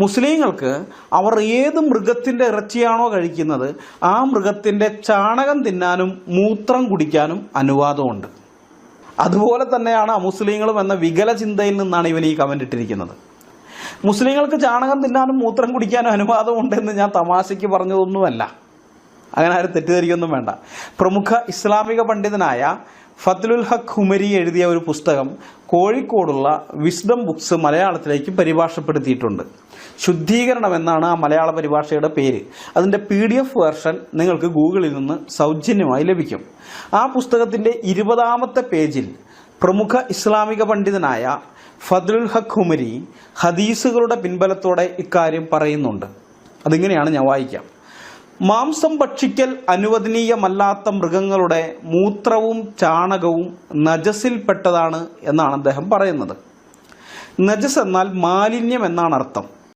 മുസ്ലിങ്ങൾക്ക് അവർ ഏത് മൃഗത്തിന്റെ ഇറച്ചിയാണോ കഴിക്കുന്നത് ആ മൃഗത്തിന്റെ ചാണകം തിന്നാനും മൂത്രം കുടിക്കാനും അനുവാദമുണ്ട്. അതുപോലെ തന്നെയാണ് അമുസ്ലിങ്ങളും എന്ന വികല ചിന്തയിൽ നിന്നാണ് ഇവൻ ഈ കമന്റ് ഇട്ടിരിക്കുന്നത്. മുസ്ലിങ്ങൾക്ക് ചാണകം തിന്നാനും മൂത്രം കുടിക്കാനും അനുവാദമുണ്ടെന്ന് ഞാൻ തമാശയ്ക്ക് പറഞ്ഞതൊന്നുമല്ല. അങ്ങനെ ആരും തെറ്റിദ്ധരിക്കൊന്നും വേണ്ട. പ്രമുഖ ഇസ്ലാമിക പണ്ഡിതനായ ഫത്ലുൽ ഹഖ് ഹുമരി എഴുതിയ ഒരു പുസ്തകം കോഴിക്കോടുള്ള വിസ്ഡം ബുക്സ് മലയാളത്തിലേക്ക് പരിഭാഷപ്പെടുത്തിയിട്ടുണ്ട്. ശുദ്ധീകരണം എന്നാണ് ആ മലയാള പരിഭാഷയുടെ പേര്. അതിന്റെ പി ഡി എഫ് വേർഷൻ നിങ്ങൾക്ക് ഗൂഗിളിൽ നിന്ന് സൗജന്യമായി ലഭിക്കും. ആ പുസ്തകത്തിന്റെ ഇരുപതാമത്തെ പേജിൽ പ്രമുഖ ഇസ്ലാമിക പണ്ഡിതനായ ഫദ്ലുൽ ഹഖ് ഹുമരി ഹദീസുകളുടെ പിൻബലത്തോടെ ഇക്കാര്യം പറയുന്നുണ്ട്. അതിങ്ങനെയാണ് ഞാൻ വായിക്കാം. മാംസം ഭക്ഷിക്കൽ അനുവദനീയമല്ലാത്ത മൃഗങ്ങളുടെ മൂത്രവും ചാണകവും നജസിൽപ്പെട്ടതാണ് എന്നാണ് അദ്ദേഹം പറയുന്നത്. നജസ് എന്നാൽ മാലിന്യം എന്നാണ് അർത്ഥം.